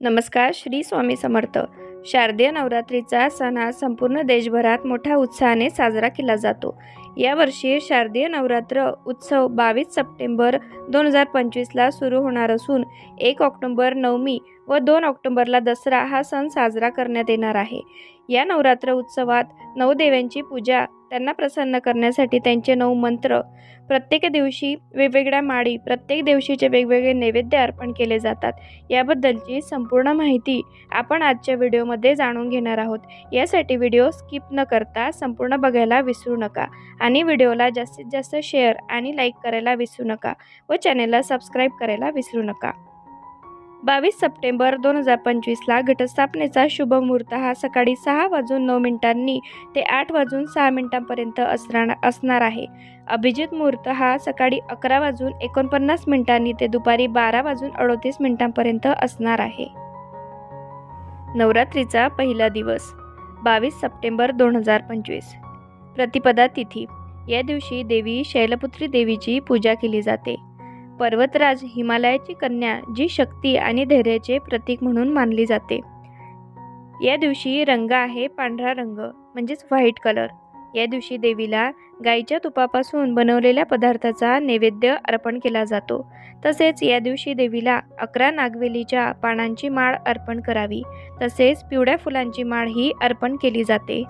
नमस्कार श्री स्वामी समर्थ. शारदीय नवरात्रीचा सण हा संपूर्ण देशभरात मोठ्या उत्साहाने साजरा केला जातो. यावर्षी शारदीय नवरात्र उत्सव बावीस सप्टेंबर दोन हजार पंचवीसला सुरू होणार असून एक ऑक्टोंबर नवमी व दोन ऑक्टोंबरला दसरा हा सण साजरा करण्यात येणार आहे. या नवरात्र उत्सवात नवदेव्यांची पूजा त्यांना प्रसन्न करण्यासाठी त्यांचे नऊ मंत्र प्रत्येक दिवशी वेगवेगळ्या माळी प्रत्येक दिवशीचे वेगवेगळे नैवेद्य अर्पण केले जातात. याबद्दलची संपूर्ण माहिती आपण आजच्या व्हिडिओमध्ये जाणून घेणार आहोत. यासाठी व्हिडिओ स्किप न करता संपूर्ण बघायला विसरू नका आणि व्हिडिओला जास्तीत जास्त शेअर आणि लाईक करायला विसरू नका व चॅनेलला सबस्क्राईब करायला विसरू नका. बावीस सप्टेंबर दोन हजार पंचवीसला घटस्थापनेचा शुभ मुहूर्त हा सकाळी सहा वाजून नऊ मिनिटांनी ते आठ वाजून सहा मिनिटांपर्यंत असणार असणार आहे. अभिजित मुहूर्त हा सकाळी अकरा वाजून एकोणपन्नास मिनिटांनी ते दुपारी बारा वाजून अडोतीस मिनिटांपर्यंत असणार आहे. नवरात्रीचा पहिला दिवस बावीस सप्टेंबर दोन हजार पंचवीस. प्रतिपदा तिथी या दिवशी देवी शैलपुत्री देवीची पूजा केली जाते. पर्वतराज हिमालयाची कन्या जी शक्ती आणि धैर्याचे प्रतीक म्हणून मानली जाते. या दिवशी रंग आहे पांढरा रंग म्हणजेच व्हाईट कलर. या दिवशी देवीला गाईच्या तुपापासून बनवलेल्या पदार्थाचा नैवेद्य अर्पण केला जातो. तसेच या दिवशी देवीला अकरा नागवेलीच्या पानांची माळ अर्पण करावी. तसेच पिवळ्या फुलांची माळ ही अर्पण केली जाते.